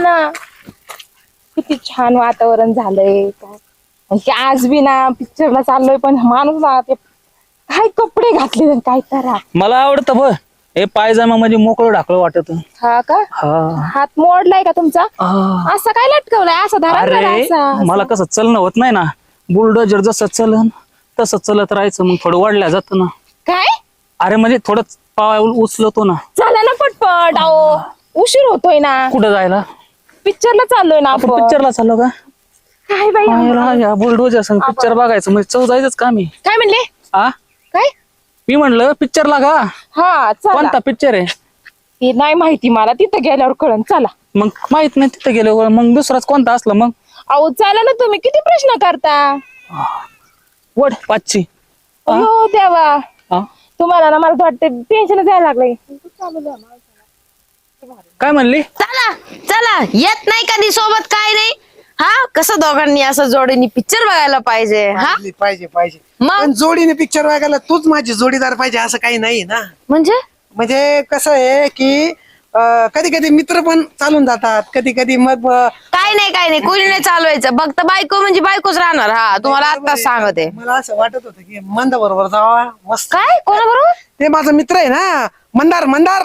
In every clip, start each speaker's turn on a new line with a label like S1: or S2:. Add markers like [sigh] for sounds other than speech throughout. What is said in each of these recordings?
S1: ना. किती छान वातावरण झालंय. काय आज बी ना पिक्चरला चाललोय पण माणूस ना ते काय कपडे घातले काय तरा
S2: मला आवडतं ब हे पायजामा म्हणजे मोकळं ढाकळं वाटत.
S1: हा का?
S2: हा.
S1: हात मोडलाय का तुमचा?
S2: आ.
S1: असा काय लटकवलाय? असा धरा
S2: अरे
S1: असा
S2: मला कसं चलणं होत नाही ना. बुलडोजर जसं चलन तसं चलत राहायचं. मग थोडं वाढल्या जातं ना.
S1: काय?
S2: अरे म्हणजे थोडं पाय उचलतो ना.
S1: चला ना पटपट अहो. उशीर होतोय ना.
S2: कुठं जायला?
S1: पिक्चरला चाललोय ना
S2: आपण
S1: आपण.
S2: पिक्चरला चाललो का?
S1: काय बाई
S2: बुलडोजर संग पिक्चर बघायचं. म्हणजे चव जायचंच काम आहे
S1: काय म्हणले?
S2: आ?
S1: काय?
S2: मी म्हणलं पिक्चरला का
S1: हा चला.
S2: कोणता पिक्चर आहे?
S1: ते नाही माहिती मला. तिथं गेल्यावर कळण चला.
S2: मग माहीत नाही तिथं गेलो मग दुसराच कोणता असला मग?
S1: अहो चला ना तुम्ही. किती प्रश्न करता?
S2: वड पाचची
S1: हो देवा.
S2: हा?
S1: तुम्हाला ना मला वाटतं टेन्शन जायला लागलंय.
S2: काय म्हणली?
S3: चला चला. येत नाही कधी सोबत काय नाही. हा? कसं दोघांनी असं जोडीने पिक्चर बघायला पाहिजे हा?
S4: पाहिजे पाहिजे पाहिजे.
S3: मग?
S4: पण जोडीने पिक्चर बघायला तूच माझी जोडीदार पाहिजे असं काही नाही ना.
S3: म्हणजे?
S4: म्हणजे कसं आहे की कधी कधी मित्र पण चालून जातात. कधी कधी मग अं,
S3: काय नाही काय नाही. कोणी नाही चालवायचं. फक्त बायको म्हणजे बायकोच राहणार. हा तुम्हाला आत्ताच सांगते.
S4: मला असं वाटत होतं की मंदा बरोबर जावा मस्त.
S3: काय? कोणाबरोबर?
S4: ते माझा मित्र आहे ना. मंदार मंदार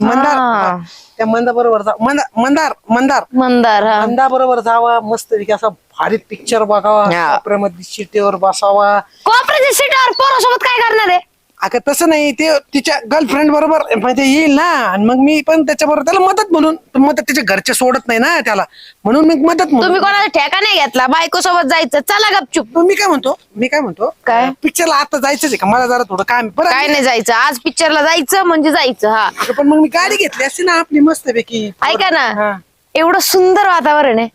S4: मंदार.
S3: हा.
S4: त्या मंदा बरोबर जा मंदा- मंदार मंदार.
S3: मंदार हा.
S4: मंदा बरोबर जावा मस्त असा भारी पिक्चर बघावा
S3: हा.
S4: कोपऱ्यामध्ये शिटेवर बसावा.
S3: कोपऱ्याच्या सीटावर पोरासोबत काय करणार आहे?
S4: अगं तसं नाही. ते तिच्या गर्लफ्रेंड बरोबर म्हणजे येईल ना. आणि मग मी पण त्याच्याबरोबर त्याला मदत म्हणून पण मदत त्याच्या घरचे सोडत नाही ना त्याला. म्हणून मी मदत
S3: तुम्ही कोणाचा ठेका नाही घेतला? बायको सोबत जायचं. चला गपचूप.
S4: पण मी काय म्हणतो? मी काय म्हणतो?
S3: काय?
S4: पिक्चरला आता जायचंच आहे का? मला जरा थोडं काम आहे. बरं
S3: काय नाही जायचं. आज पिक्चरला जायचं म्हणजे जायचं हा.
S4: अगं, पण मग मी गाडी घेतली असती ना आपली मस्त पैकी
S3: ऐका ना.
S4: हा.
S3: एवढं सुंदर वातावरण आहे.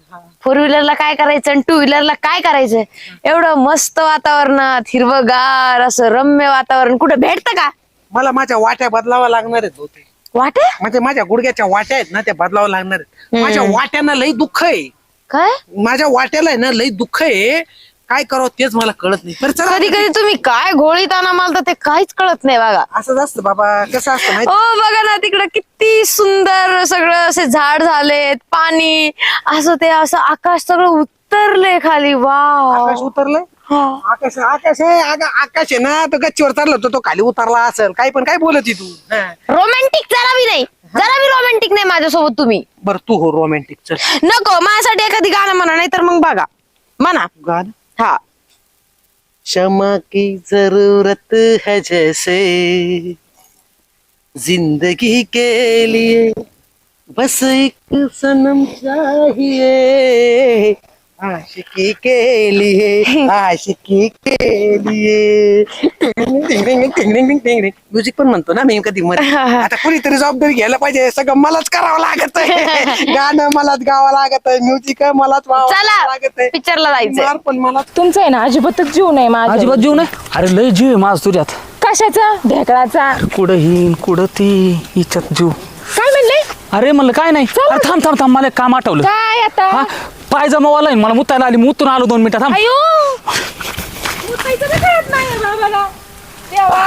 S3: फोर व्हीलरला काय करायचं आणि टू व्हीलरला काय करायचं? एवढं मस्त वातावरणात हिरवगार असं रम्य वातावरण. कुठं भेटतं का?
S4: मला माझ्या वाट्या बदलावा लागणार आहेत होते
S3: वाट
S4: म्हणजे माझ्या गुडघ्याच्या वाट्या आहेत ना त्या बदलावा लागणार आहेत. माझ्या वाट्यांना लई दुःख आहे.
S3: काय?
S4: माझ्या वाट्याला आहे ना लई दुःख आहे. काय करावं तेच मला कळत नाही. चला
S3: कधी कधी तुम्ही काय घोळीत आणा मला तर ते काहीच कळत नाही बघा.
S4: असंच असतं बाबा कसं असतं माहिती
S3: ओ बघा ना तिकडं किती सुंदर सगळं असे झाड झालेत पाणी असं ते असं आकाश सगळं उतरले खाली
S4: आकाश
S3: वा
S4: उतरलंय आकाश आकाश आहे आकाश आहे ना तो गच्चीवर चालला होता तो खाली उतरला असेल. काही पण काय बोलत तू? हा.
S3: रोमॅन्टिक जरा बी नाही. जरा बी रोमॅन्टिक नाही माझ्यासोबत तुम्ही.
S4: बरं तू हो रोमॅन्टिक चल.
S3: नको माझ्यासाठी एखादी गाणं म्हणा नाही तर मग बघा. म्हणा.
S4: गाणं?
S3: हा.
S4: क्षमा की जरूरत है जैसे। जिंदगी के लिए बस एक सनम चाहिए। आशिकी के लिए आशिकी के लिए म्युझिक पण म्हणतो ना मी कधी मध्ये आता कोणीतरी जबाबदारी घ्यायला पाहिजे सगळं मलाच करावं लागत आहे. [laughs] गाणं मलाच गावं लागत आहे म्युझिक मलाच
S3: चला
S4: लागत आहे.
S3: पिक्चरला जायचंय.
S4: मार पण मला.
S1: तुमचं आहे ना अजिबातच जीव नाही माझा
S2: अजिबात जीव नाही? अरे लय जीव आहे माझ तुझ्यात
S1: कशाचा? ढेकळाचा.
S2: कुठं ही कुठं ती? हिच्यात जीव.
S1: काय म्हणले?
S2: अरे म्हणलं काय नाही. अरे थांब थांब थांब मला एक काम आठवलं.
S1: काय आता?
S2: हा पायजमावाला आहे मला मुतायला आली मुतून आलो दोन मिनिटात थांब.
S1: अयो! उठायचं का कळत नाही बाबाला. देवा.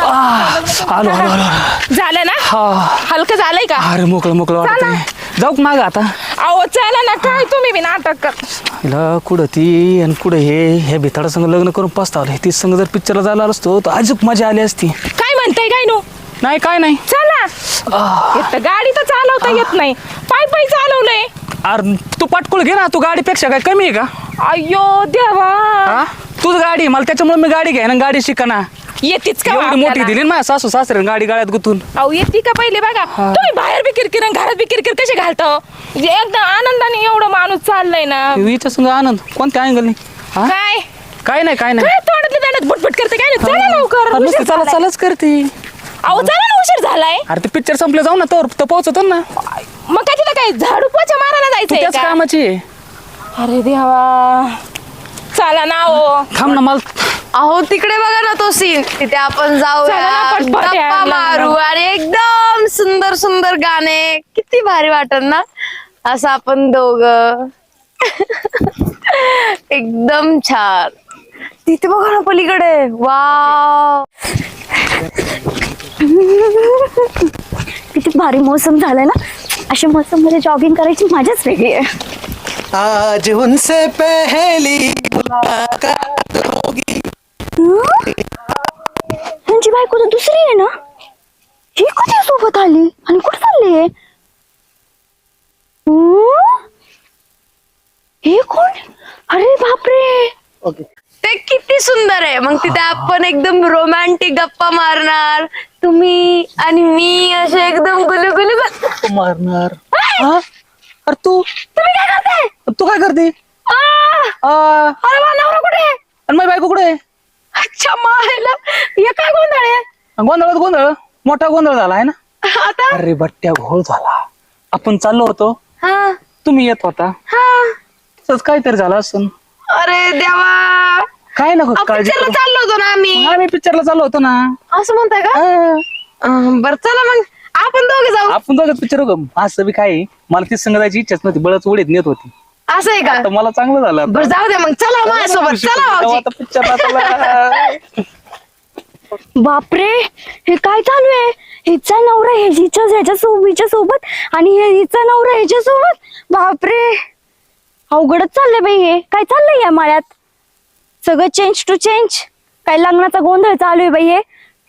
S2: आह, आलो आलो आलो.
S1: झालं ना?
S2: हा.
S1: हलकं झालंय का?
S2: अरे मोकळं मोकळं वाटतंय. जाऊ माग आता?
S1: अहो चला ना काय तुम्ही बी नाटक कर.
S2: हिला कुठं ती आणि कुठं हे हे भिताडा संग लग्न करून पस्तावलं ती संग जर पिक्चरला जायला आलो असतो तर अजूक मजा आली असती.
S1: काय म्हणताय काय नो
S2: नाही काय नाही.
S1: चला. एक तर गाडी तर चालवता येत नाही. पाय पाय चालवलंय.
S2: अरे तू पटकुळ घे ना तू गाडीपेक्षा काय कमी आहे का?
S1: अयो देवा.
S2: हा तूच गाडी आहे, मला त्याच्यामुळे मी गाडी घ्या ना गाडी शिका ना
S1: येतीच का
S2: एवढी मोठी
S1: आपल्याला?
S2: दिली ना माझ्या सासू सासरे गाडी गाड्यात गुतून.
S1: अहो येते का पहिले बघा? तुम्ही बाहेर बी किरकिर आणि घरात बी किरकिर कसे घालतो? एकदम आनंदाने एवढं माणूस चाललंय ना.
S2: हिच्या संग आनंद कोणत्या अँगल हा?
S1: काय?
S2: काय नाही काय नाही.
S1: काय तोंडातल्या दांडात बुटबुट करते काय नाही? चला लवकर
S2: अरे नुसती
S1: उशीर
S2: चला
S1: झालाय.
S2: चलाच करते.
S1: अहो चला ना उशीर झालाय.
S2: अरे ते पिक्चर संपले जाऊ ना तर तर पोहोचतो ना.
S1: मग काय तिला काय झाडू पोचा मारायला
S2: तू
S1: जायचंय
S2: त्याच
S1: का?
S2: कामाची आहे.
S1: अरे देवा. चला ना ओ
S2: थांब ना मला
S3: अहो तिकडे बघा ना तो सीन तिथे आपण
S1: चला
S3: जाऊया गप्पा मारू. आणि एकदम सुंदर सुंदर गाणे. किती भारी वाटत ना. असं आपण दोघ. [laughs] एकदम छान. तिथे बघा ना पलीकडे. वा किती भारी मौसम झालाय ना?
S5: अशी मस्त मध्ये जॉगिंग करायची मजाच वेगळी आहे.
S4: आज उनसे पहली मुलाकात होगी.
S5: हं? यांची बायको तर दुसरी आहे ना? ही कधी सोबत आली? आणि कुठे चालली आहे हं? हे कोण? अरे बापरे!
S4: ओके.
S3: ते किती सुंदर आहे. मग तिथे आपण एकदम रोमॅन्टिक गप्पा मारणार. तुम्ही आणि मी असे एकदम गुलगुलू ग-
S2: मारणार. अरे तू
S3: तुम्ही काय करताय
S2: तू काय करते?
S3: आ!
S2: आ,
S3: अरे नवरा कुठे आहे?
S2: आणि माझी बायको कुठे आहे?
S3: अच्छा मायला. हे काय गोंधळ आहे?
S2: गोंधळात गोंधळ. मोठा गोंधळ झाला आहे ना?
S3: आता?
S2: अरे बट्ट्या घोळ झाला. आपण चाललो होतो.
S3: हा.
S2: तुम्ही येत होता.
S3: हा.
S2: तसंच काहीतरी झालं असं
S3: अरे देवा.
S2: काय नको काळजी
S3: पिक्चरला
S2: करू.
S3: चाललो होतो ना आम्ही.
S2: आम्ही पिक्चरला चाललो होतो ना.
S3: असं म्हणताय का?
S2: हा.
S3: अं, बरं चला मग. आपण दोघे जाऊ.
S2: आपण दोघं पिक्चर बघ. असं बी काय आहे, मला तीच संग जायची इच्छाच नव्हती. बळच उडीत नेत होती.
S3: असं आहे का?
S2: मला चांगलं झालं आता.
S3: बरं जाऊ दे मग. चला माझ्यासोबत. चला
S2: तेव्हा
S3: भाऊजी.
S2: आता पिक्चरला चला.
S5: बापरे हे काय चालू आहे? हिचा नवरा हे हिच्या ह्याच्या सोब हिच्या सोबत आणि हे हिचा नवरा ह्याच्या सोबत बापरे. अवघडच चाललंय बाई हे. काय चाललंय या माळ्यात? सगळं चेंज टू चेंज काय लग्नाचा गोंधळ चालू आहे बाई हे.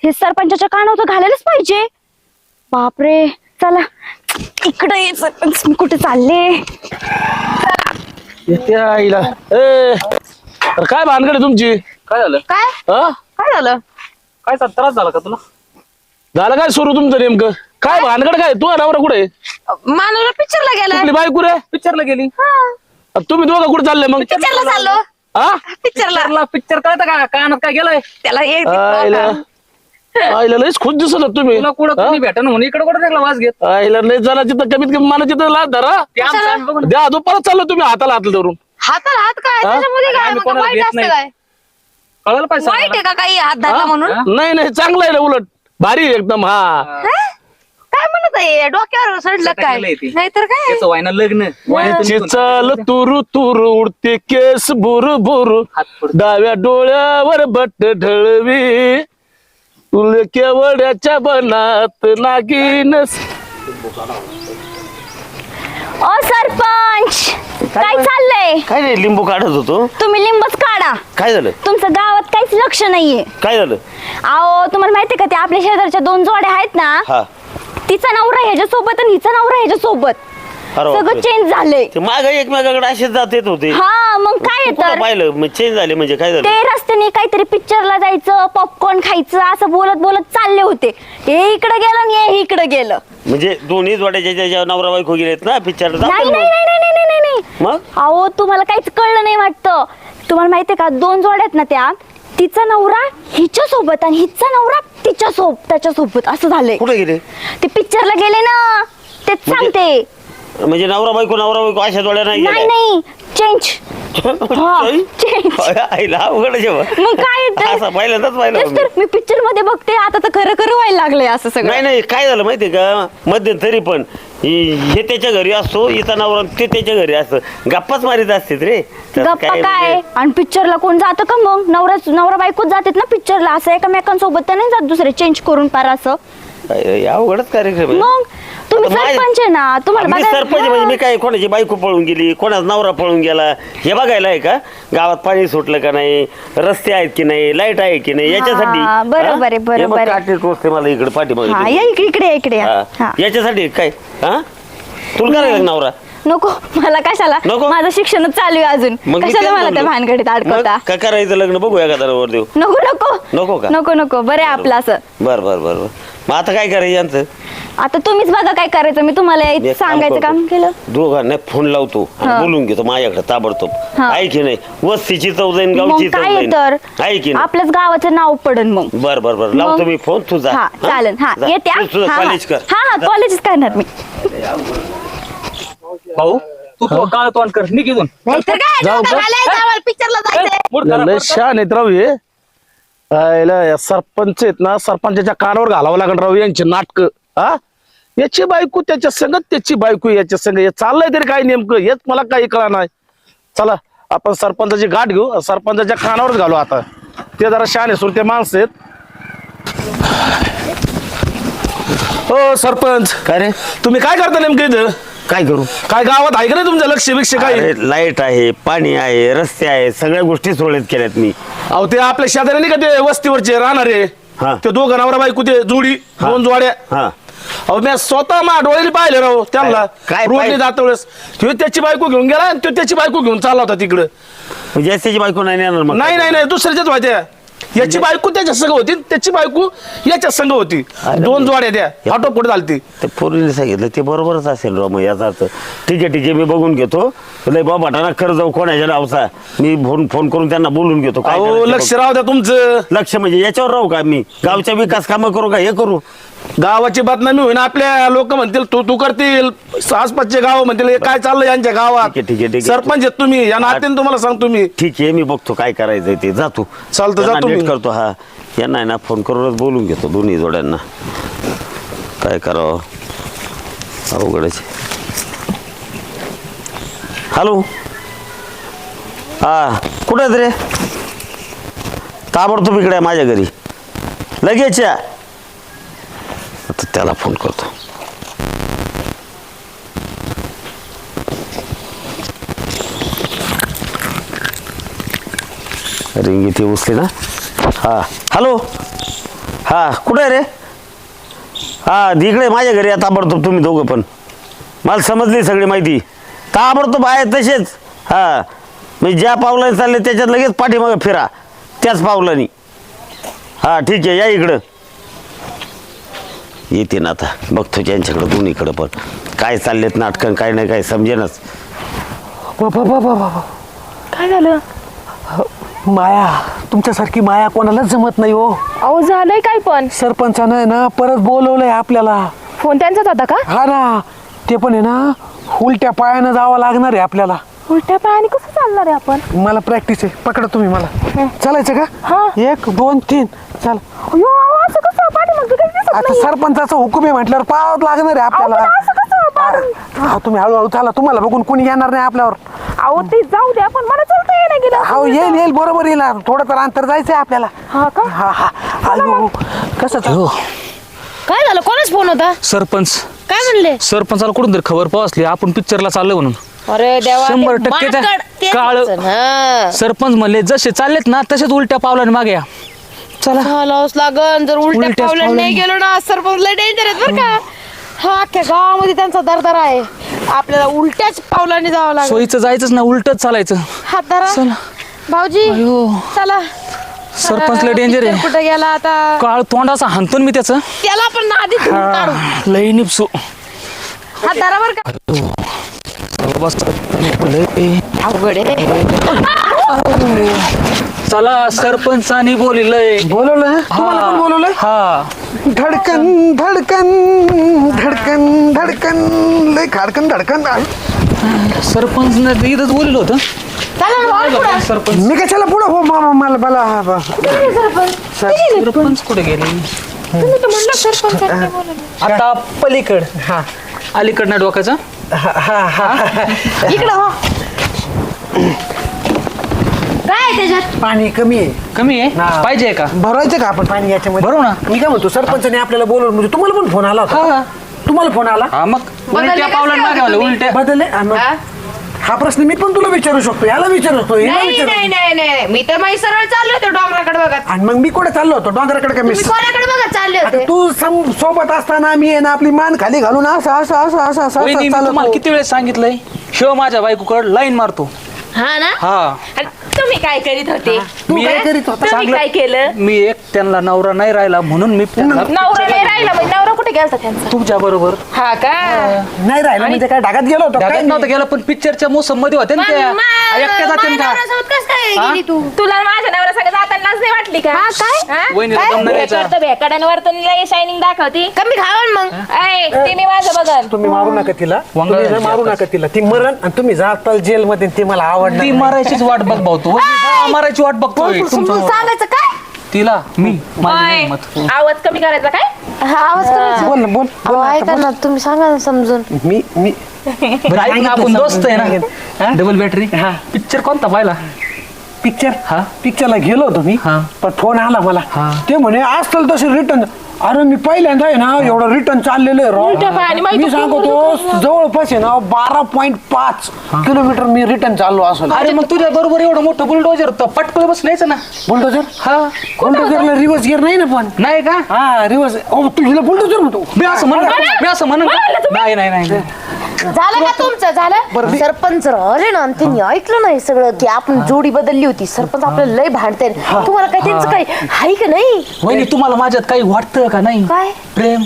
S5: हे सरपंचाच्या कानावर तर घालायलाच पाहिजे. बापरे. चला. इकडे ये सरपंच. मी कुठे चालले?
S6: येते आईला. ए अरे काय भानगड आहे तुमची?
S2: काय झालं?
S3: काय?
S6: हा?
S3: काय झालं?
S2: काय चा- त्रास झाला का तुला?
S6: झालं काय सुरू तुमचं नेमकं? काय भानगड काय? तू नवरा कुठे
S3: मानवला पिक्चरला गेलाय.
S6: कुठली बायको रे?
S2: पिक्चरला गेली?
S6: तुम्ही दोघं कुठे चालले मग?
S3: पिक्चरला चाललो.
S6: हा
S3: पिक्चरला
S2: पिक्चरला पिक्चर कळतं का? कानात काय गेलंय?
S3: त्याला एक
S6: आईला. आईला लयच खुश दिसत होत तुम्ही.
S2: तुला कुठं कोणी भेटन म्हणून? इकडे कुठं निघला वाज घेत?
S6: आईला नाही झाला तिथं कमीत कमी मला तिथं लाच धरा.
S2: ते आमचं आम्ही बघून
S6: द्या परत चाललो तुम्ही हाताला हात धरून.
S3: हाताला हात काय?
S6: हा?
S3: त्याच्यामध्ये काय?
S2: आम्ही
S3: मग
S2: कोणाला
S3: वाईट
S2: घेत
S3: असतं
S2: नाही.
S3: काय?
S2: कळलं पाहिजे
S3: वाईट आहे का काही हात धरला म्हणून?
S6: नाही नाही चांगलं आहे ना उलट. भारी आहे एकदम हा.
S3: हा? काय म्हणत आहे? डोक्यावर सडलं काय?
S2: सटकलेलं आहे ते.
S3: नाहीतर काय?
S2: त्याचं वायना लग्न.
S6: चिचल तुरु तुरु उडते केस बुरु बुरु.
S2: हात पुढे.
S6: डाव्या डोळ्यावर बट ढळवी. तुले केवड्याच्या बनात नागिन.
S5: ओ सरपंच काय चाललंय?
S7: काय नाही लिंबू काढत होतो.
S5: तुम्ही लिंबच काढा.
S7: काय झालं?
S5: तुमचं गावात काहीच लक्ष नाहीये.
S7: काय झालं?
S5: अहो तुम्हाला माहितीये का ते आपल्या शेजारच्या दोन जोड्या आहेत ना?
S7: हा.
S5: तिचा नवरा ह्याच्या सोबत आणि हिचा नवरा ह्याच्या सोबत
S7: अरे
S5: सगळं. चेंज झालंय.
S7: ते माग एकमेकाकडे असेच जात येत होते.
S5: हा मग काय आहे
S7: कुठं
S5: तर
S7: पाहिलं? चेंज झाले म्हणजे काय झालं?
S5: ते रस्त्याने काहीतरी पिक्चरला जायचं पॉपकॉर्न खायचं असं बोलत बोलत चालले होते. हे इकडे गेलं आणि हे इकडे गेलं.
S7: म्हणजे दोन्ही जोड्याच्या ज्याच्या नवरा बायको गेलेत ना पिक्चर
S5: नाही नाही नाही नाही नाही नाही नाही.
S7: मग?
S5: अहो तुम्हाला काहीच कळलं नाही वाटतं. तुम्हाला माहितीये का दोन जोड्या आहेत ना त्या. तिचा नवरा हिच्या सोबत आणि हिचा नवरा तिच्या सोबत त्याच्या सोबत असं झालंय.
S7: कुठे गेले?
S5: ते पिक्चरला गेले ना. तेच
S7: म्हणजे-
S5: सांगते.
S7: म्हणजे नवरा बायको नवरा बायको अशा जोड्या नाही
S5: नाही
S7: गेल्या.
S5: नाही. चेंज [laughs] हा.
S7: आईला अवघड आहे जेव्हा.
S5: मग काय आहे ते?
S7: असं पहिल्यांदाच पाहिलं
S5: तेच
S7: मी.
S5: तर मी. पिक्चरमध्ये बघते आता तर खरं खरं व्हायला लागलंय असं
S7: नाही
S5: सगळं.
S7: नाही काय झालं माहितीये का? मध्यंतरी पण हि- हे त्याच्या घरी असतो इथं नवरा ते त्याच्या घरी असतं गप्पाच मारीत असतात रे. त्यात
S5: गप्पा काय
S7: म्हणजे-
S5: आणि पिक्चरला कोण जातं का मग? नवरा नवरा बायकोच जातात ना पिक्चरला असं एकमेकांसोबत तर नाही जात दुसरे. चेंज करून पार असं.
S7: काय- अवघडच कार्यक्रम आहे.
S5: मग तुम्ही
S7: आता
S5: सरपंच आहे ना तुम्हाला
S7: मी
S5: बघायला-
S7: सरपंच म्हणजे मी काय कोणाची बायको पळून गेली कोणाचा नवरा पळून गेला हे बघायला आहे का गावात पाणी सुटलं का नाही रस्ते आहेत की नाही लाइट आहे की नाही याच्यासाठी
S5: हा, बरोबर आहे,
S7: हा?
S5: बरोबर आहे.
S7: टोचते मला इकडे पाठीमागे
S5: हा या इकडे इकडे या, इकडे या.
S7: हा.
S5: हा.
S7: याच्यासाठी काय हा तुला करायला नवरा
S5: नको मला कशाला?
S7: नको?
S5: माझं शिक्षणच चालू आहे अजून.
S7: मग मी
S5: कशाला
S7: तेच
S5: मला त्या. भानगडीत
S7: मग
S5: अडकवता?
S7: काय करायचं लग्न बघू एखादा वर देऊ?
S5: नको नको.
S7: नको का?
S5: नको नको. बरं आपलं असं.
S7: बर बर बर बर. मग आता काय करायचं यांचं?
S5: आता तुम्हीच बघा काय करायचं. मी तुम्हाला सांगायचं
S7: करतो.
S5: काम केलं.
S7: दोघांना फोन लावतो आणि
S5: हा.
S7: बोलून घेतो माझ्याकडे ताबडतोब.
S5: हा.
S7: आहे की नाही? वस्तीची चव जाईन
S5: मग
S7: गावची चव
S5: काय आहे
S7: जाईन.
S5: तर?
S7: आहे की नाही?
S5: आपल्याच गावाचं नाव पडन मग.
S7: बर बर बर. लावतो
S5: मग-
S7: मी फोन तुझा.
S5: हा चालेल. हा येते हा. हा, हा.
S7: कॉलेज कर.
S5: हा हा. कॉलेजच करणार मी.
S2: भाऊ तू तो काळ तोंड कर निघ इथून.
S3: नाहीतर काय?
S6: जाऊ का?
S3: घालायचं आम्हाला पिक्चरला जायचंय.
S2: मूड खराब
S6: लय
S2: करतो.
S6: शान आहेत राव हे. या सरपंच आहेत ना सरपंचाच्या कानावर घालावं लागेल राव यांची नाटक. हा याची बायको त्याच्या संगत त्याची बायको याच्या संग हे चाललंय तरी काय नेमकं? हेच मला काही कळा नाही. चला आपण सरपंचाची गाठ घेऊ. सरपंचाच्या कानावरच घालू आता. ते जरा शान आहे सुरते माणसं आहेत. हो सरपंच.
S7: काय रे?
S6: तुम्ही काय करता नेमकं इथं?
S7: काय करू?
S6: काय गावात आहे का नाही तुमचं लक्ष बिक्ष काय
S7: लाइट आहे पाणी आहे रस्ते आहे सगळ्या गोष्टी सोडत केल्यात मी.
S6: अहो ते आपल्या शेजारी नाही का ते वस्तीवरचे राहणारे?
S7: हा.
S6: ते दोघं नवरा बायको ते जोडी दोन जोड्या.
S7: हा.
S6: अहो मी स्वतः मा डोळ्याने पाहिले राव त्यांना.
S7: काय
S6: रोडने
S7: पाहिलं?
S6: जात वेळेस. तो त्याची बायको घेऊन गेला आणि तो त्याची बायको घेऊन चालला होता तिकडं.
S7: म्हणजे त्याची बायको नाही येणार मग?
S6: नाही नाही नाही दुसऱ्याच्याच व्हायच्या याची बायको त्याच्या संघ होती त्याची बायको याच्या संघ होती.
S7: अरे
S6: दोन
S7: मी-
S6: जोड्या त्या ऑटो पुढे चालती.
S7: ते पोरीने सांगितलं ते बरोबरच असेल राव मग याचा अर्थ. ठीक आहे ठीक आहे मी बघून घेतो. लय बाबा टाना खरं जाऊ कोणाच्या नावचा? मी फोन फोन करून त्यांना बोलून घेतो. काय
S6: अहो
S7: करायचं
S6: लक्ष
S7: बघ.
S6: राहू द्या तुमचं.
S7: लक्ष म्हणजे याच्यावर राहू का मी? गावच्या विकास कामं करू का? हे करू.
S6: गावाची बदनामी होईन. आपल्या लोक म्हणतील तू तू करतील. आसपासचे गाव म्हणतील हे काय चाललंय यांच्या गावात?
S7: ठीक आहे, ठीक आहे, ठीक आहे.
S6: सरपंच आहेत तुम्ही या नात्याने तुम्हाला सांगतो मी.
S7: ठीक आहे मी बघतो काय करायचंय ते. जातो
S6: चालतं,
S7: यांना
S6: जातो मी.
S7: करतो. हा. यांना आहे ना फोन करूनच बोलून घेतो दोन्ही जोड्यांना. काय करावं? अवघडच हॅलो? हा कुठे आहेत रे? ताबडतोब इकडे आहे माझ्या घरी. लगेच या. आता त्याला फोन करतो रिंग इथे उचली ना हा हॅलो हा कुठे आहे रे हा इकडे माझ्या घरी आहे ताबडतोब तुम्ही दोघं पण मला समजली सगळी माहिती ताबडतोब आहे तसेच हा मी ज्या पावलाने चालले त्याच्यात लगेच पाठीमागे फिरा त्याच पावलाने हा ठीक आहे या इकडं येते ना आता. बघतो त्यांच्याकडं दोन्हीकडं पण. काय चाललेत नाटकं काय नाही काय समजेनच.
S1: काय झालं?
S4: माया तुमच्यासारखी माया कोणालाच जमत नाही हो.
S1: अहो झालंय काय पण?
S4: सरपंचानं आहे ना परत बोलवलंय आपल्याला.
S1: फोन त्यांचाच होता का?
S4: हा ना. ते पण आहे ना उलट्या पायानं जावं लागणार आहे आपल्याला.
S1: उलट्या पायाने कसं चालणार आहे आपण?
S4: मला प्रॅक्टिस आहे. पकडा तुम्ही मला. चालायचं
S1: हा.
S4: का एक दोन तीन. चल.
S1: अयो, अहो, असं कसं
S4: आता
S1: नाही.
S4: सरपंचाचा हुकूम आहे म्हटल्यावर पाळावं लागणार आहे
S1: अहो, पण
S4: आपल्याला
S1: असं कसं पाडून-
S4: हा, तुम्ही हळूहळू चाला तुम्हाला बघून कोणी येणार नाही आपल्यावर.
S1: अहो ते जाऊ द्या पण मला चालता येणं गेलं.
S4: हो येईल येईल बरोबर येईल. थोडं तर अंतर जायचंय आपल्याला.
S1: हा का?
S4: हा हा. अयो कसं चाल-
S2: हो
S3: काय झालं? कोणाच फोन होता?
S2: सरपंच.
S3: काय म्हणले?
S2: सरपंचाला कुठून तरी खबर पोहोचली. आपण पिक्चरला चाललोय म्हणून.
S3: अरे देवा ते
S2: शंभर
S3: तेच
S2: काळं.
S3: हा.
S2: सरपंच म्हणले जसे चाललेत ना तसेच उलट्या पावलाने मागे या. चला.
S3: चालावंच लागन जर उलट्या
S2: उलट्याच
S3: पावलं नाही
S2: पावलाने.
S3: गेलो ना सरपंच लय डेंजर आहेत बरं का. हा अख्ख्या गावामध्ये त्यांचा दरदर आहे. आपल्याला उलट्याच पावलाने जावं लागेल.
S2: सोयीचं जायचंच ना उलटच चालायचं.
S3: हात धरा.
S2: चला.
S3: भाऊजी
S2: अयो.
S3: चला.
S2: सरपंच लय डेंजर आहे.
S3: कुठं गेला आता?
S2: काळ तोंडाचा हाणतो ना मी त्याचं.
S3: त्याला पण ना आधी धुवून काढू.
S2: लई निपसू.
S3: हात धरा बरं का.
S2: बस लय
S3: अवघड आहे.
S2: चला सरपंचानी बोलिलंय.
S4: बोलवलं? तुम्हाला पण बोलवलंय?
S2: हा.
S4: धडकन धडकन धडकन धडकन. लय खाडकन धडकन.
S2: सरपंच इथंच बोलिलं होतं.
S3: चला ना भाऊ, पुढं.
S2: सरपंच
S4: मी कशाला पुढं? हो मामा मला मला हा, बा.
S2: सरपंच. कुठे गेले?
S3: तुम्ही तर म्हणलं सरपंचाने बोलवलं.
S2: आता पलीकड.
S4: हा.
S2: अलीकड ना डोक्याचा
S4: हा हा. हा?
S3: इकडं हो. [clears throat] काय त्याच्यात?
S4: पाणी कमी आहे.
S2: कमी आहे?
S4: हा.
S2: पाहिजे का?
S4: भरवायचं का आपण पाणी याच्यामध्ये?
S2: भरू ना.
S4: मी काय म्हणतो सरपंचाने आपल्याला बोलवलं म्हणजे तुम्हाला पण फोन आला
S2: हा.
S4: होता तुम्हाला फोन आला?
S2: हा मग
S3: बदलले
S2: उलट्या
S3: कसं
S2: पावलाने
S3: काय
S2: मागे
S3: होते
S2: आले
S3: तुम्ही?
S2: उलट्या.
S4: बदलले? हा, मग.
S3: हा?
S4: हा प्रश्न मी पण तुला विचारू शकतो याला विचारू शकतो याला
S3: नाही
S4: विचारू
S3: नाही नाही नाही. मी तर माझी सरळ चालले होते डोंगराकडे बघत.
S4: आणि मग मी कुठे चाललो होतो? डोंगराकडे का मी
S3: तुम्ही कोणाकडे बघत चालले
S4: आता
S3: होते?
S4: तू सम- सोबत असताना मी आहे ना आपली मान खाली घालून असं असं असं असं असं
S2: वहिनी,
S4: असं
S2: मी
S4: चालत
S2: तुम्हाला
S4: होतो.
S2: किती वेळेस सांगितलंय? शिव माझ्या बायकोकड लाईन मारतो.
S3: हा ना?
S2: हा.
S3: आणि तुम्ही काय करीत होते?
S4: तू
S2: मी
S4: काय
S2: एक-
S4: करीत होता?
S3: तुम्ही काय केलं?
S2: मी एक त्यांना नवरा नाही राहिला म्हणून मी त्यांना
S1: नवरा नाही राहिला म्हणजे कुठे गेलता त्यांचा?
S2: तुमच्या बरोबर.
S3: हा का?
S4: नाही राहिलं म्हणजे काय ढगात गेलो होतो. काय
S2: नव्हतं गेला पण पिक्चरच्या मोसममध्ये होते ना
S3: मग
S2: त्या.
S3: मा-
S2: एकट्या जाते
S3: माझ्या
S2: का
S3: नवऱ्यासोबत कसं काय
S2: हा?
S3: गेली तू?
S1: तुला माझ्या नवरा सगळं जाताना लाज नाही वाटली का?
S3: हा, काय?
S1: हा?
S2: वहिनीला
S1: काय?
S2: दम नाही द्यायचा.
S1: भेकडं भेकडांवर तर लय शायनिंग दाखवती.
S3: कमी खावण मग.
S1: ऐ, ते मी माझं बघन
S4: तुम्ही मारू नका तिला.
S2: वांगळ
S4: तुम्ही ना
S2: झाली
S4: मारू नका तिला. ती मरण आणि तुम्ही जाताल जेल मध्ये ती मला आवडणार
S2: ती
S4: नाही.
S2: मारायचीच वाट बघ भाऊ मारायची वाट
S3: समजून
S2: तुमचं
S3: सांगायचं काय?
S2: तिला? मी. माझी
S1: ओय,
S2: नाही मत.
S1: आवाज कमी करायचा काय?
S3: हा आवाज करायचा
S4: बोल ना बोल बोल
S3: अहो,
S4: ना आता,
S3: ऐका ना तुम्ही सांगा ना समजून.
S4: मी मी.
S2: बरं ऐक ना आपण दोस्त आहे ना. डबल बॅटरी
S4: हा.
S2: पिक्चर कोणता पाहिला?
S4: पिक्चर
S2: हा.
S4: पिक्चरला गेलो होतो मी.
S2: हा.
S4: पण फोन आला मला.
S2: हा.
S4: ते म्हणे असतील तसे रिटर्न अरे मी पहिल्यांदा आहे ना एवढं रिटर्न चाललेलं आहे राव.
S1: माहिती
S4: मी सांगतो जवळपास आहे ना बारा पॉईंट पाच किलोमीटर मी रिटर्न चाललो असं
S2: अरे मग तुझ्या बरोबर एवढं मोठं बुलडोजर तर पटकन बसलायचं ना.
S4: बुलडोजर
S2: हा.
S4: बुलडोजरला रिवर्स गिअर नाही ना पण.
S2: नाही का?
S4: हा रिवर्स ओ तू हिला बुलडोजर म्हणतो.
S2: मी असं म्हणून मी असं म्हणून नाही नाही नाही नाही.
S3: झालं का तुमचं? झालं? सरपंच आले ना आणि त्यांनी ऐकलं नाही सगळं की आपण जोडी बदलली होती. सरपंच आपल्याला लय भांडते. तुम्हाला काय त्यांचं काही हाय का नाही?
S2: वहिनी तुम्हाला माझ्यात काही वाटतं का नाही?
S3: काय?
S2: प्रेम?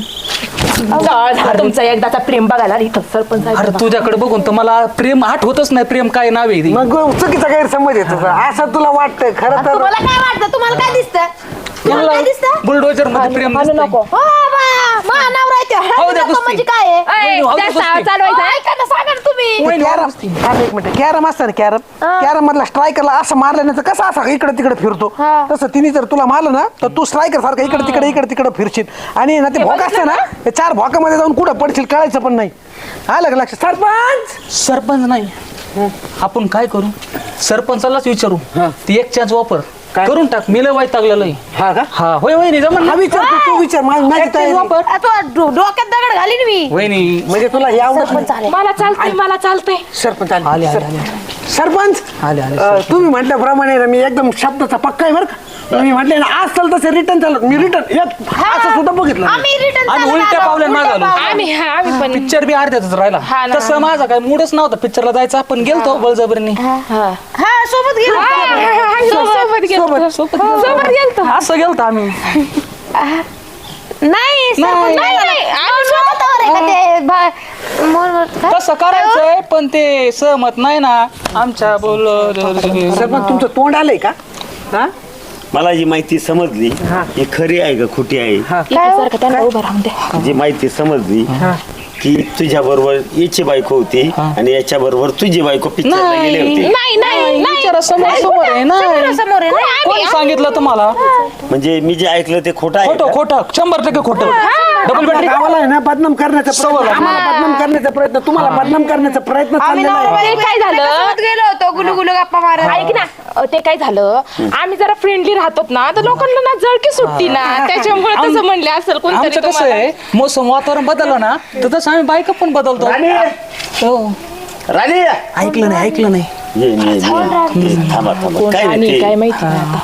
S1: तुमचं एकदाचा प्रेम बघायला इथं. सरपंच आहे.
S2: अरे तुझ्याकडे बघून तर मला प्रेम आठवतच नाही. प्रेम काय नाव आहे ते.
S4: मग चुकीचा गैरसमज येतो असं तुला वाटतंय खरं तर
S3: तुम्हाला काय वाटतं? तुम्हाला काय दिसतं? तुम्हाला काय दिसतं?
S2: बुलडोजरमध्ये प्रेम.
S1: नको.
S3: हो बा आहे ते.
S2: हो द्या
S3: नको
S2: कुस्ती.
S3: म्हणजे काय आहे?
S1: ए,
S2: वहिनी,
S1: त्या
S2: अगदी
S1: सा-
S2: बसते.
S1: चालवायचं आहे.
S3: ऐका ना सांगा ना तुम्ही.
S2: वहिनी,
S4: कॅरम थांब एक मिनिट. कॅरम असतं ना कॅरम. कॅरम मधला स्ट्रायकरला असं मारल्यानंतर कसं असं इकडे तिकडे फिरतो? तसं तिने जर तुला मारलं ना तर तू स्ट्रायकर सारखं इकडे तिकडे इकडे तिकडे फिरशील. आणि ना ते भोक असते ना ते चार भोकामध्ये जाऊन कुठं पडशील कळायचं पण नाही. आलं का लक्ष सरपंच!
S2: सरपंच नाही. आपण काय करू? सरपंचालाच विचारू. ती एक चान्स वापर. करून टाक. मी लय वाईट लागलेलं आहे
S4: हा का?
S2: हा होय वहिनी जमन
S4: हा विचार तू- तू विचार. माझी माझी
S2: एक
S4: तयारी.
S2: वापर.
S3: आ, तो डो- डोक्यात दगड घालीन मी.
S2: वहिनी
S4: म्हणजे तुला हे आवडत
S3: सरपंच आले.
S1: मला चालतंय मला चालतंय.
S4: सरपंच
S2: आले,
S4: आले
S2: आले,
S4: सर- सरपंच?
S2: आले, आले,
S4: अं, तुम्ही म्हटल्याप्रमाणे ना मी एकदम शब्दाचा पक्का आहे बरं का. मी म्हटले ना आज चालतं तसं रिटर्न चालत मी रिटर्न असं सुद्धा बघितलं नाही.
S3: आम्ही रिटर्न
S2: आणि उलट्या पावल्यानं मागं आलो.
S1: आम्ही हा आम्ही पण
S2: पिक्चर बी अर्ध्यातच राहिला.
S1: हा ना.
S2: तसं माझा काय मूडच नव्हता. पिक्चरला जायचा आपण गेलतो बळजबरीने.
S3: हा. सोबत गेलो.
S1: हा, हा, हा, सोबत गेलतो सोबत. गेलतो.
S2: असं गेलतो आम्ही.
S3: नाही सरपंच नाही, नाही. आम्ही स्वतःवर आहे का ते भा- मोर- काय?
S2: तसं करायचंय पण ते सहमत नाही ना. आमच्या बोल
S4: सरपंच तुमचं तोंड आलंय का? हा?
S7: मला जी माहिती समजली ही. खरी आहे का खोटी आहे?
S1: सारखं त्यांना उभं राहून द्या.
S7: जी माहिती समजली की तुझ्या बरोबर याची बायको होती आणि याच्या बरोबर तुझी बायको पिक्चरला गेली होती.
S1: नाही नाही नाही
S2: विचारा समोर समोर आहे ना?
S3: समोर आहे ना?
S2: कोणी सांगितलं तुम्हाला?
S7: म्हणजे मी जे ऐकलं ते खोटं आहे
S2: खोटं
S7: का?
S2: खोटं. शंभर टक्के खोटं. डबल बॅटरी
S4: गावाला आहे ना बदनाम करण्याचा प्रयत्न. आम्हाला बदनाम करण्याचा प्रयत्न. तुम्हाला बदनाम करण्याचा प्रयत्न
S3: आम्ही
S4: चाललेला आहे.
S3: नवरा
S1: ते काय झालं?
S3: सोबत गेलो होतो गुलू गुलू गप्पा मारत.
S1: ऐक ना अ, ते काय झालं? आम्ही जरा फ्रेंडली राहतो ना तर लोकांना ना जळकी सुटती ना. त्याच्यामुळे तसं म्हणले असेल कोणतरी
S2: आमचं कसं
S1: तुम्हाला.
S2: आहे मोसम वातावरण बदललं ना तर तसं आम्ही बायका पण बदलतो. हो.
S7: राणी!
S2: ऐकलं नाही ऐकलं नाही.
S7: ये, ये, ये. थांबा थांबा. काय
S1: आणि
S7: नाही
S1: काय
S7: ते.
S1: माहिती नाही आता?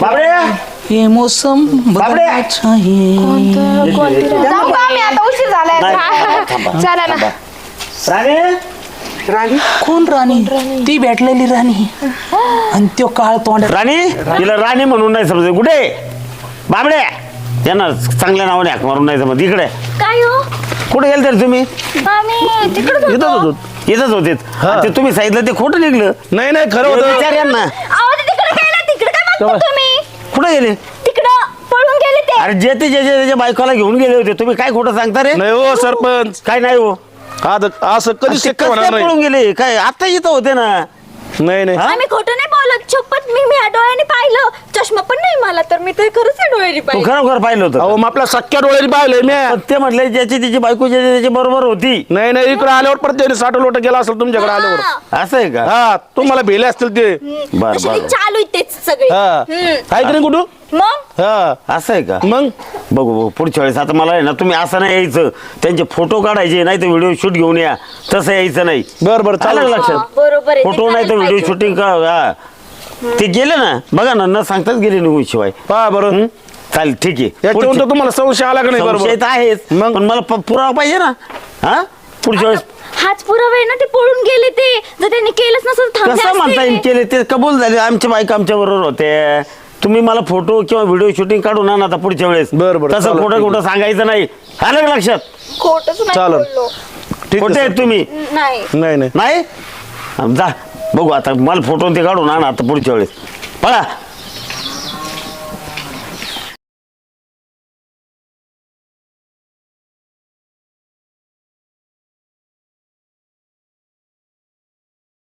S7: बाबरे!
S2: ये मोसम बदलायचा आहे.
S3: जाऊ का आम्ही आता उशीर झालाय.
S7: नाही, थांबा, थांबा,
S1: चला ना.
S7: थांबा. राणी?
S4: राणी?
S2: कोण राणी? ती भेटलेली राणी. आणि तो काळ तोंड
S7: राणी? तिला राणी म्हणून नाही समज कुठे? बाबडे त्यांना चांगल्या नावाने हाक मारून नाही समज इकडे.
S5: काय हो?
S7: कुठे गेल तर तुम्ही?
S5: आम्ही तिकडे
S7: इथंच होतो. इथंच होते. ते तुम्ही सांगितलं ते खोटं निघलं.
S6: नाही नाही खरं होतं.
S7: विचार यांना.
S5: अहो ते तिकडे गेला तिकडे काय बघता तुम्ही?
S7: कुठे गेले?
S5: तिकडं पळून गेले ते.
S7: अरे जे ते जे जे त्याच्या बायकोला घेऊन गेले होते तुम्ही काय खोटं सांगता रे?
S6: नाही हो सरपंच.
S7: काय नाही हो.
S6: आता असं कधी
S7: ते
S6: शक्य
S7: कसं
S6: होणार
S7: काय
S6: नाही.
S7: पळून गेले? काय आता इथं होते ना.
S6: नाही नाही?
S5: आम्ही खोटं नाही बोलत. चप्पत मी मी डोळ्याने पाहिलं. चष्मा पण नाही मला तर मी तर खरंच
S7: तू
S5: पाहिलं.
S7: खरोखर पाहिलं होतं
S6: अहो मग आपल्या सख्या डोळ्याने पाहिलंय मी.
S7: ते म्हटले ज्याची त्याची बायको ज्याची त्याची बरोबर होती.
S6: नाही नाही इकडे आल्यावर परत त्याने साठ लोट गेला असेल तुमच्याकडे आल्यावर.
S7: असं आहे का?
S6: हा तुम्हाला भेले असतील ते.
S7: बर
S5: अशी
S7: बर
S5: चालू आहे तेच सगळे.
S6: हा.
S5: हम्म.
S6: काय की नाही कुठं?
S5: मग?
S6: हा.
S7: असं आहे का?
S6: मग?
S7: बघू बघू पुढच्या वेळेस आता मला आहे ना तुम्ही असं नाही यायचं. त्यांचे फोटो काढायचे नाही तर व्हिडिओ शूट घेऊन या. तसं यायचं नाही.
S6: बर बर
S7: आलं
S6: चालेल
S7: का लक्षात?
S5: बरोबर आहे. ते
S7: फोटो नाही तर
S5: करायला
S7: व्हिडिओ
S5: पाहिजे.
S7: शूटिंग का? हा. ते गेले ना बघा ना न सांगताच गेले निघून शिवाय.
S6: पहा बरं?
S7: चालेल ठीक आहे. पुढच्या-
S6: तुम्हाला संशय आला का नाही
S7: संशय
S6: बरोबर
S7: तर आहेच
S6: मग?
S7: पण मला प- पुरावा पाहिजे ना. हा? पुढच्या वेळेस
S5: हाच पुरावा आहे ना ते पळून गेले ते. जर त्यांनी केलंच नसेल
S7: कसं म्हणता येईल. केले ते कबूल झाले. आमच्या बायका आमच्या बरोबर होते तुम्ही मला फोटो किंवा व्हिडिओ शूटिंग काढून आणा आता पुढच्या वेळेस.
S6: बरं, बरं,
S7: तसं
S6: चालेल,
S7: खोटं
S6: ठीक
S7: खोटं सांगायचं नाही. आलं का लक्षात?
S5: खोटंच नाही
S6: चालेल.
S5: बोललो.
S6: ठीक
S7: खोटे
S6: आहे
S7: आहेत तुम्ही.
S5: नाही.
S6: नाही नाही.
S7: नाही? जा. बघू आता मला फोटो ते काढून आणा आता पुढच्या वेळेस. पळा.